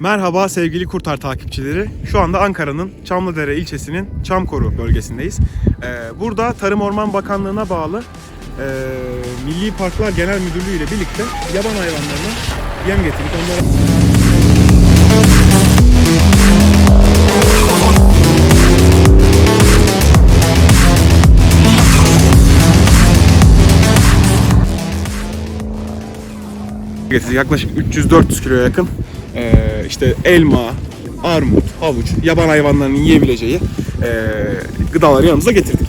Merhaba sevgili Kurtar takipçileri. Şu anda Ankara'nın Çamlıdere ilçesinin Çamkoru bölgesindeyiz. Ee, burada Tarım Orman Bakanlığı'na bağlı e, Milli Parklar Genel Müdürlüğü ile birlikte yaban hayvanlarına yem getirdik. Onlara... Yaklaşık 300-400 kiloya yakın e, işte elma, armut, havuç, yaban hayvanlarının yiyebileceği e, gıdaları yanımıza getirdik.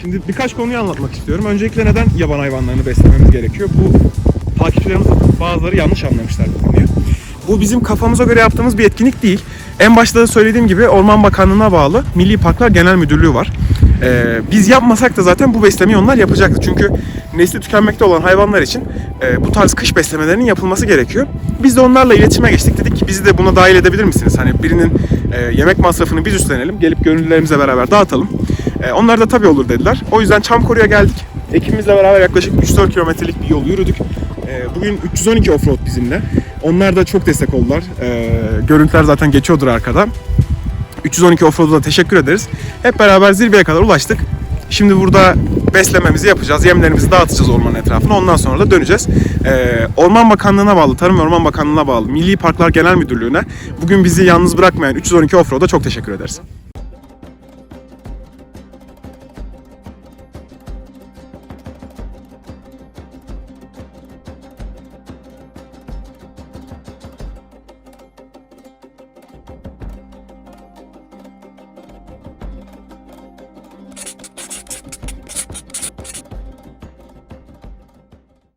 Şimdi birkaç konuyu anlatmak istiyorum. Öncelikle neden yaban hayvanlarını beslememiz gerekiyor? Bu takipçilerimiz bazıları yanlış anlamışlar bu konuyu. Bu bizim kafamıza göre yaptığımız bir etkinlik değil. En başta da söylediğim gibi Orman Bakanlığı'na bağlı Milli Parklar Genel Müdürlüğü var. Ee, biz yapmasak da zaten bu beslemeyi onlar yapacaktı. Çünkü nesli tükenmekte olan hayvanlar için e, bu tarz kış beslemelerinin yapılması gerekiyor. Biz de onlarla iletişime geçtik. Dedik ki bizi de buna dahil edebilir misiniz? Hani birinin e, yemek masrafını biz üstlenelim. Gelip gönüllülerimizle beraber dağıtalım. E, onlar da tabii olur dediler. O yüzden Çamkoru'ya geldik. Ekibimizle beraber yaklaşık 3-4 kilometrelik bir yol yürüdük. E, bugün 312 offroad bizimle. Onlar da çok destek oldular. E, görüntüler zaten geçiyordur arkada. 312 Offroad'a da teşekkür ederiz. Hep beraber zirveye kadar ulaştık. Şimdi burada beslememizi yapacağız. Yemlerimizi dağıtacağız ormanın etrafına. Ondan sonra da döneceğiz. Ee, Orman Bakanlığı'na bağlı, Tarım ve Orman Bakanlığı'na bağlı, Milli Parklar Genel Müdürlüğü'ne bugün bizi yalnız bırakmayan 312 Offroad'a çok teşekkür ederiz.